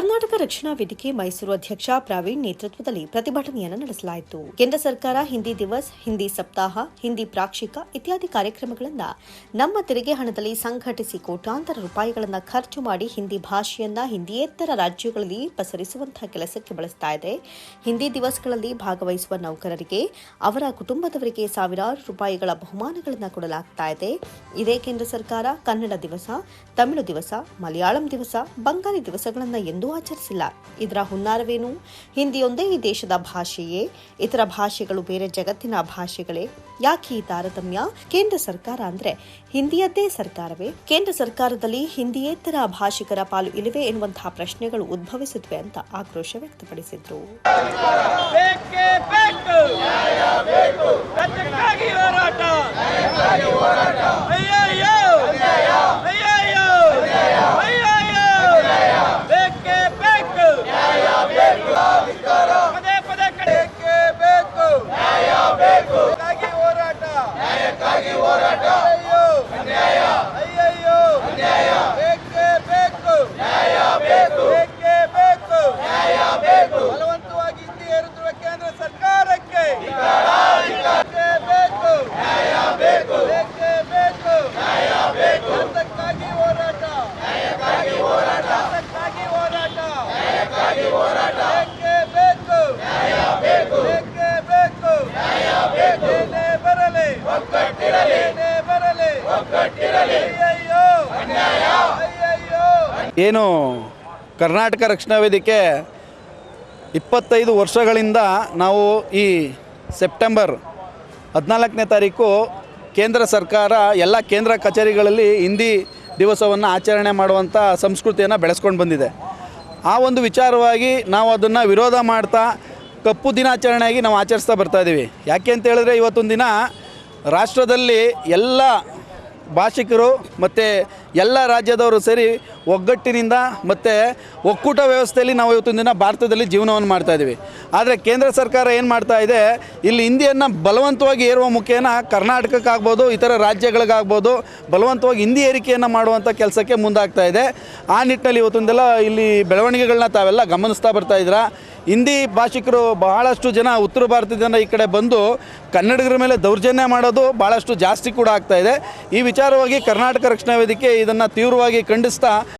ಕರ್ನಾಟಕ ರಕ್ಷಣಾ ವೇದಿಕೆ ಮೈಸೂರು ಅಧ್ಯಕ್ಷ ಪ್ರವೀಣ್ ನೇತೃತ್ವದಲ್ಲಿ ಪ್ರತಿಭಟನೆಯನ್ನು ನಡೆಸಲಾಯಿತು. ಕೇಂದ್ರ ಸರ್ಕಾರ ಹಿಂದಿ ದಿವಸ್, ಹಿಂದಿ ಸಪ್ತಾಹ, ಹಿಂದಿ ಪ್ರಾಕ್ಷಿಕ ಇತ್ಯಾದಿ ಕಾರ್ಯಕ್ರಮಗಳನ್ನು ನಮ್ಮ ತೆರಿಗೆ ಹಣದಲ್ಲಿ ಸಂಘಟಿಸಿ ಕೋಟ್ಯಾಂತರ ರೂಪಾಯಿಗಳನ್ನು ಖರ್ಚು ಮಾಡಿ ಹಿಂದಿ ಭಾಷೆಯನ್ನ ಹಿಂದಿಯೇತರ ರಾಜ್ಯಗಳಲ್ಲಿ ಪಸರಿಸುವಂತಹ ಕೆಲಸಕ್ಕೆ ಬಳಸ್ತಾ ಇದೆ. ಹಿಂದಿ ದಿವಸ್ಗಳಲ್ಲಿ ಭಾಗವಹಿಸುವ ನೌಕರರಿಗೆ, ಅವರ ಕುಟುಂಬದವರಿಗೆ ಸಾವಿರಾರು ರೂಪಾಯಿಗಳ ಬಹುಮಾನಗಳನ್ನು ಕೊಡಲಾಗ್ತಾ ಇದೆ. ಇದೇ ಕೇಂದ್ರ ಸರ್ಕಾರ ಕನ್ನಡ ದಿವಸ, ತಮಿಳು ದಿವಸ, ಮಲಯಾಳಂ ದಿವಸ, ಬಂಗಾಳಿ ದಿವಸಗಳನ್ನು ಎಂದೂ ಆಚರಿಸಿಲ್ಲ. ಇದರ ಹುನ್ನಾರವೇನು? ಹಿಂದಿಯೊಂದೇ ಈ ದೇಶದ ಭಾಷೆಯೇ? ಇತರ ಭಾಷೆಗಳು ಬೇರೆ ಜಗತ್ತಿನ ಭಾಷೆಗಳೇ? ಯಾಕೆ ಈ ತಾರತಮ್ಯ? ಕೇಂದ್ರ ಸರ್ಕಾರ ಅಂದ್ರೆ ಹಿಂದಿಯದ್ದೇ ಸರ್ಕಾರವೇ? ಕೇಂದ್ರ ಸರ್ಕಾರದಲ್ಲಿ ಹಿಂದಿಯೇತರ ಭಾಷಿಕರ ಪಾಲು ಇಲ್ಲವೇ ಎನ್ನುವಂತಹ ಪ್ರಶ್ನೆಗಳು ಉದ್ಭವಿಸುತ್ತವೆ ಅಂತ ಆಕ್ರೋಶ ವ್ಯಕ್ತಪಡಿಸಿದ್ರು. ಏನು ಕರ್ನಾಟಕ ರಕ್ಷಣಾ ವೇದಿಕೆ ಇಪ್ಪತ್ತೈದು ವರ್ಷಗಳಿಂದ ನಾವು ಈ ಸೆಪ್ಟೆಂಬರ್ ಹದಿನಾಲ್ಕನೇ ತಾರೀಕು ಕೇಂದ್ರ ಸರ್ಕಾರ ಎಲ್ಲ ಕೇಂದ್ರ ಕಚೇರಿಗಳಲ್ಲಿ ಹಿಂದಿ ದಿವಸವನ್ನು ಆಚರಣೆ ಮಾಡುವಂಥ ಸಂಸ್ಕೃತಿಯನ್ನು ಬೆಳೆಸ್ಕೊಂಡು ಬಂದಿದೆ. ಆ ಒಂದು ವಿಚಾರವಾಗಿ ನಾವು ಅದನ್ನು ವಿರೋಧ ಮಾಡ್ತಾ ಕಪ್ಪು ದಿನಾಚರಣೆಯಾಗಿ ನಾವು ಆಚರಿಸ್ತಾ ಬರ್ತಾ ಇದ್ದೀವಿ. ಯಾಕೆ ಅಂತ ಹೇಳಿದ್ರೆ ಇವತ್ತೊಂದು ದಿನ ರಾಷ್ಟ್ರದಲ್ಲಿ ಎಲ್ಲ ಭಾಷಿಕರು ಮತ್ತು ಎಲ್ಲ ರಾಜ್ಯದವರು ಸೇರಿ ಒಗ್ಗಟ್ಟಿನಿಂದ ಮತ್ತು ಒಕ್ಕೂಟ ವ್ಯವಸ್ಥೆಯಲ್ಲಿ ನಾವು ಇವತ್ತಿನ ದಿನ ಭಾರತದಲ್ಲಿ ಜೀವನವನ್ನು ಮಾಡ್ತಾ ಇದ್ದೀವಿ. ಆದರೆ ಕೇಂದ್ರ ಸರ್ಕಾರ ಏನು ಮಾಡ್ತಾ ಇದೆ? ಇಲ್ಲಿ ಹಿಂದಿಯನ್ನು ಬಲವಂತವಾಗಿ ಏರುವ ಮುಖೇನ ಕರ್ನಾಟಕಕ್ಕಾಗ್ಬೋದು, ಇತರ ರಾಜ್ಯಗಳಿಗಾಗ್ಬೋದು ಬಲವಂತವಾಗಿ ಹಿಂದಿ ಏರಿಕೆಯನ್ನು ಮಾಡುವಂಥ ಕೆಲಸಕ್ಕೆ ಮುಂದಾಗ್ತಾ ಇದೆ. ಆ ನಿಟ್ಟಿನಲ್ಲಿ ಇವತ್ತೊಂದೆಲ್ಲ ಇಲ್ಲಿ ಬೆಳವಣಿಗೆಗಳನ್ನ ತಾವೆಲ್ಲ ಗಮನಿಸ್ತಾ ಬರ್ತಾ ಇದ್ದೀರಾ? ಹಿಂದಿ ಭಾಷಿಕರು ಬಹಳಷ್ಟು ಜನ ಉತ್ತರ ಭಾರತದ ಜನ ಈ ಕಡೆ ಬಂದು ಕನ್ನಡಿಗರ ಮೇಲೆ ದೌರ್ಜನ್ಯ ಮಾಡೋದು ಭಾಳಷ್ಟು ಜಾಸ್ತಿ ಕೂಡ ಆಗ್ತಾ ಇದೆ. ಈ ವಿಚಾರವಾಗಿ ಕರ್ನಾಟಕ ರಕ್ಷಣಾ ವೇದಿಕೆ ಇದನ್ನು ತೀವ್ರವಾಗಿ ಖಂಡಿಸ್ತಾ